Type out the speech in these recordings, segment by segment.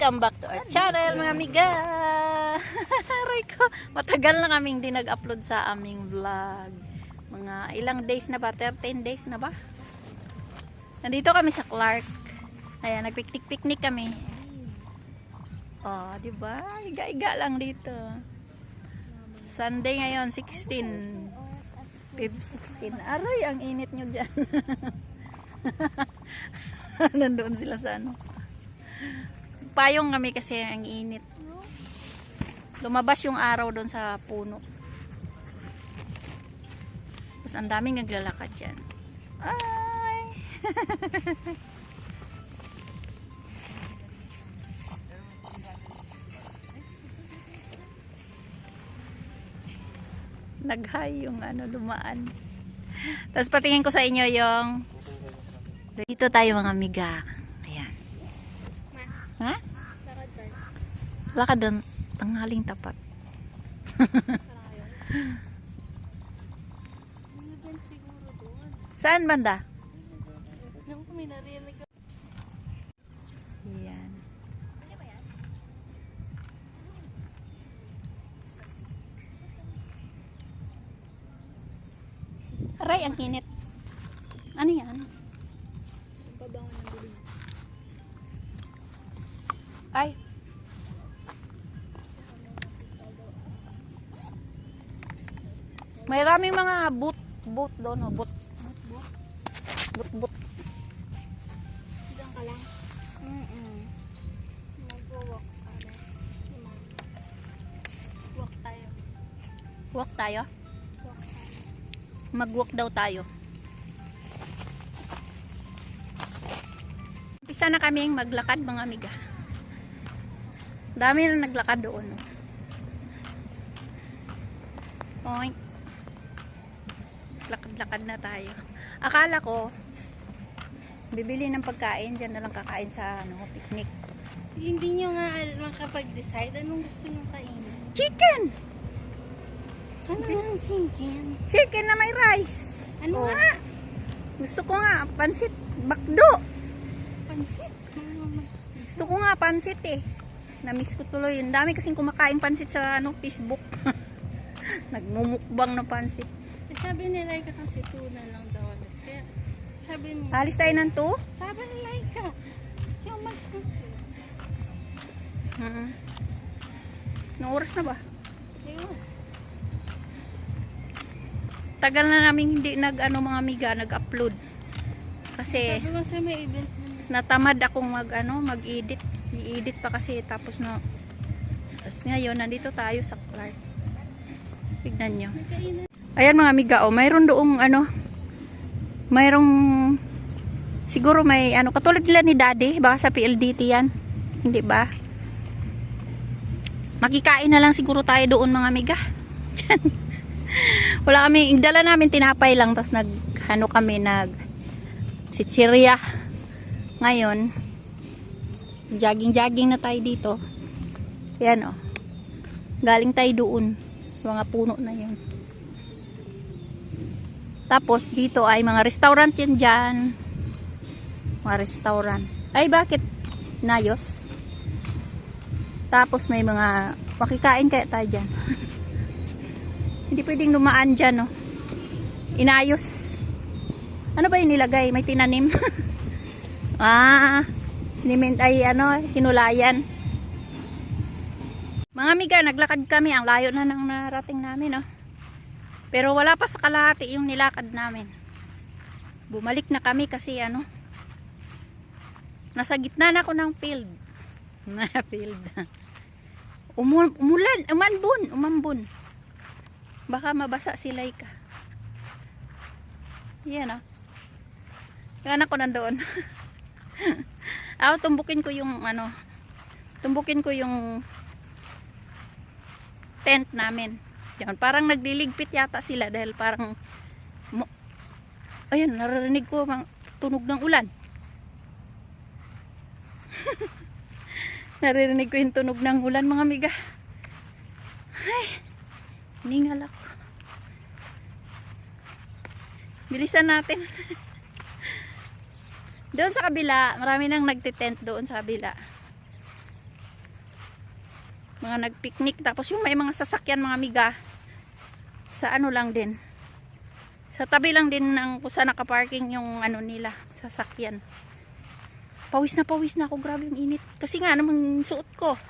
Welcome back to our channel mga amiga. Aray ko, matagal na kaming di nag-upload sa aming vlog. Mga ilang days na ba? 13 days na ba? Nandito kami sa Clark. Ayan, nagpiknik-piknik kami. Oh, di ba? Iga-iga lang dito. Sunday ngayon, 16. Feb 16. Aray, ang init nyo dyan. Nandoon sila sa ano. Payong kami kasi ang init. Lumabas yung araw doon sa puno. Tapos ang daming naglalakad dyan. Ay! Nag-high yung ano, dumaan. Tapos patingin ko sa inyo yung dito tayo mga amiga. Ayan. Ha? Wala ka doon. Tanghaling tapat. Saan banda? Ayan. Aray, ang init. May raming mga boot, boot doon, oh, boot, Bot-bot. boot, boot. Diyan ka lang. Mm-mm. Mag-walk. Ano? Walk tayo. Walk tayo. Walk tayo. Mag-walk daw tayo. Umpisa na kaming maglakad mga amiga. Dami na naglakad doon. oh. Lakad-lakad na tayo. Akala ko, bibili ng pagkain, dyan na lang kakain sa ano, picnic. Hindi nyo nga makapag-decide anong gusto nyo kainin. Chicken! Ano ang chicken? Chicken na may rice! Ano Oh. nga? Gusto ko nga, pansit, bakdo! Pansit. Ano Gusto ko nga pansit eh. Namiss ko tuloy. Ang dami kasing kumakain pansit sa ano, Facebook. Nagmumukbang ng pansit. Sabi ni Laika kasi tuna lang daw. alas. Kaya sabi ni Alis tayo ng 2? sabi ni Laika. Siya umalis na to. Mm Anong oras na ba? Ayun. Tagal na namin hindi nag ano mga amiga, nag-upload. Kasi Sabi ko sa may event na natamad akong mag ano, mag-edit. I-edit pa kasi tapos no. Tapos ngayon nandito tayo sa Clark. Tignan nyo. Ayan mga amiga, oh, mayroon doong ano, mayroong siguro may ano, katulad nila ni Daddy, baka sa PLDT yan. Hindi ba? Makikain na lang siguro tayo doon mga amiga. Wala kami, dala namin tinapay lang, tapos nag, ano kami, nag, sitsirya. Ngayon, jogging-jogging na tayo dito. Yan oh. Galing tayo doon. Mga puno na yun. Tapos dito ay mga restaurant yan dyan. Mga restaurant. Ay bakit? Nayos. Tapos may mga makikain kaya tayo dyan. Hindi pwedeng dumaan dyan, no? Inayos. Ano ba yung nilagay? May tinanim? ah, nimin, ay ano, kinulayan. Mga amiga, naglakad kami. Ang layo na nang narating namin, no? Pero wala pa sa kalahati yung nilakad namin. Bumalik na kami kasi ano, nasa gitna na ako ng field. Na field. Umu- umulan, umanbon, umambon. Baka mabasa si Laika. Yan ah. Yung anak ko nandoon. Ako, tumbukin ko yung ano, tumbukin ko yung tent namin. Yan, parang nagliligpit yata sila dahil parang ayun, naririnig ko mang tunog ng ulan. naririnig ko yung tunog ng ulan mga amiga. Ay, ningal ako. Bilisan natin. doon sa kabila, marami nang nagtitent doon sa kabila. Mga nagpiknik. Tapos yung may mga sasakyan mga miga. Sa ano lang din. Sa tabi lang din ng kung saan nakaparking yung ano nila. Sasakyan. Pawis na pawis na ako. Grabe yung init. Kasi nga namang suot ko.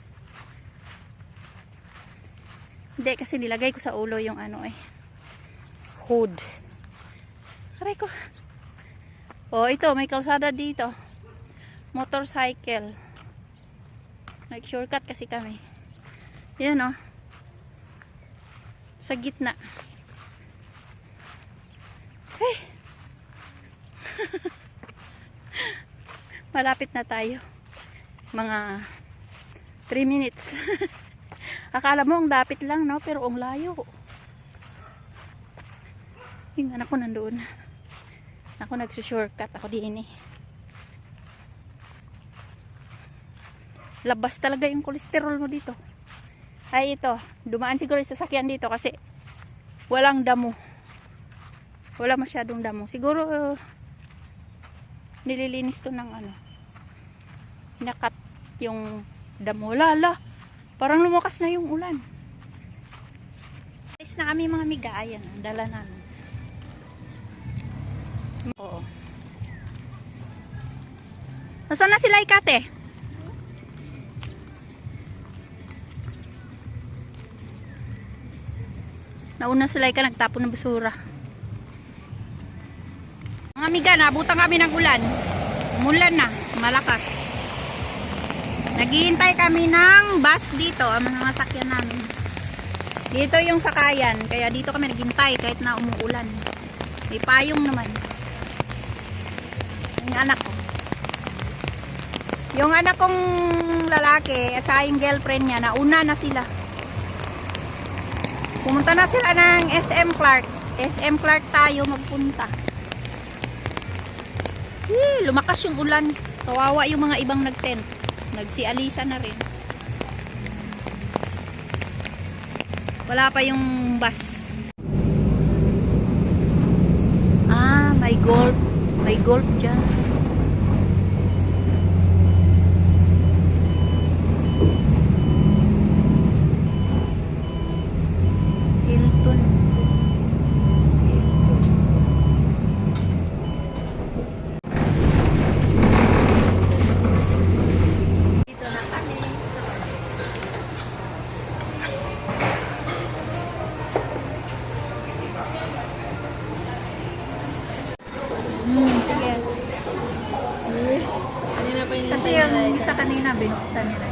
Hindi kasi nilagay ko sa ulo yung ano eh. Hood. Aray ko. Oh, ito, may kalsada dito. Motorcycle. Nag-shortcut kasi kami. Yan oh. Sa gitna. Hey. Malapit na tayo. Mga 3 minutes. Akala mo ang dapit lang, no? Pero ang layo. Yung anak ko nandoon. Ako nagsushortcut. Ako din eh. Labas talaga yung kolesterol mo dito. Ay ito. Dumaan siguro yung sasakyan dito kasi walang damo. Wala masyadong damo. Siguro nililinis to ng ano. Nakat yung damo. Lala. Parang lumakas na yung ulan. Alis na kami mga miga. Ayan. Ang dala namin. Oo. Nasaan na sila ikate? Nauna sila ka nagtapon ng basura. Mga amiga, nabutan kami ng ulan. Umulan na, malakas. Naghihintay kami ng bus dito, ang mga sakyan namin. Dito yung sakayan, kaya dito kami naghintay kahit na umuulan. May payong naman. Yung anak ko. Yung anak kong lalaki at saka yung girlfriend niya, nauna na sila. Pumunta na sila ng SM Clark. SM Clark tayo magpunta. Eh, lumakas yung ulan. Kawawa yung mga ibang nag-tent. Nagsialisa na rin. Wala pa yung bus. Ah, may golf. May golf dyan. sa kanina, binuksan nila